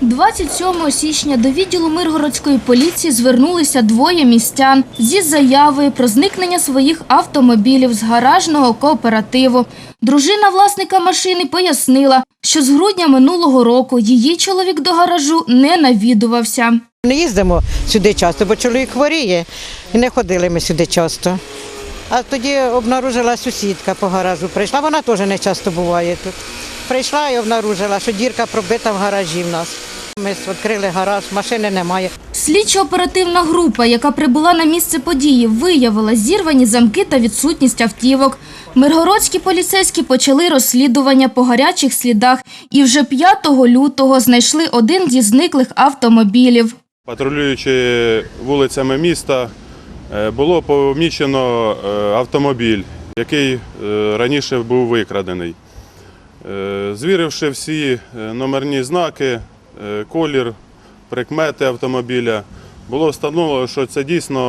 27 січня до відділу Миргородської поліції звернулися двоє містян зі заявою про зникнення своїх автомобілів з гаражного кооперативу. Дружина власника машини пояснила, що з грудня минулого року її чоловік до гаражу не навідувався. Не їздимо сюди часто, бо чоловік хворіє і не ходили ми сюди часто. А тоді обнаружила сусідка по гаражу. Прийшла, вона теж не часто буває тут. Прийшла і обнаружила, що дірка пробита в гаражі в нас. Ми відкрили гараж, машини немає. Слідчо-оперативна група, яка прибула на місце події, виявила зірвані замки та відсутність автівок. Миргородські поліцейські почали розслідування по гарячих слідах і вже 5 лютого знайшли один зі зниклих автомобілів. Патрулюючи вулицями міста, е, було помічено е, автомобіль, який е, раніше був викрадений. Звіривши всі номерні знаки, колір, прикмети автомобіля, було встановлено, що це дійсно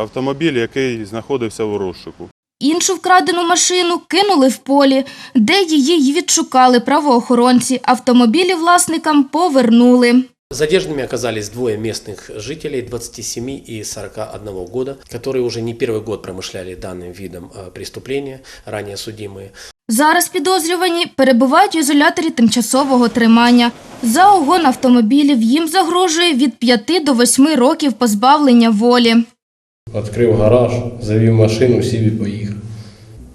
автомобіль, який знаходився у розшуку. Іншу вкрадену машину кинули в полі, де її й відшукали правоохоронці. Автомобілі власникам повернули. Задержанными оказались двое местных жителей 27 и 41 года, которые уже не первый год промышляли данным видом э, преступления, ранее судимые. Зараз підозрювані перебувають в ізоляторі тимчасового тримання. За огон автомобілів їм загрожує від 5 до 8 років позбавлення волі. Відкрив гараж, завів машину, сів і поїхав.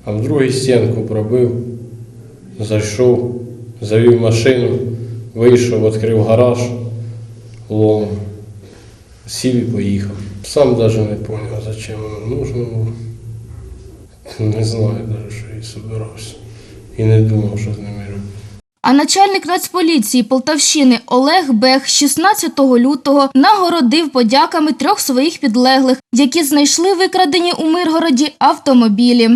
А в другий стінку пробив, зайшов, завів машину, вийшов, відкрив гараж, лом, сів і поїхав. Сам навіть не зрозумів, зачем воно нужно було. Не знаю навіть, що і собирався. І не думав, що з ними робити. А начальник Нацполіції Полтавщини Олег Бех 16 лютого нагородив подяками трьох своїх підлеглих, які знайшли викрадені у Миргороді автомобілі.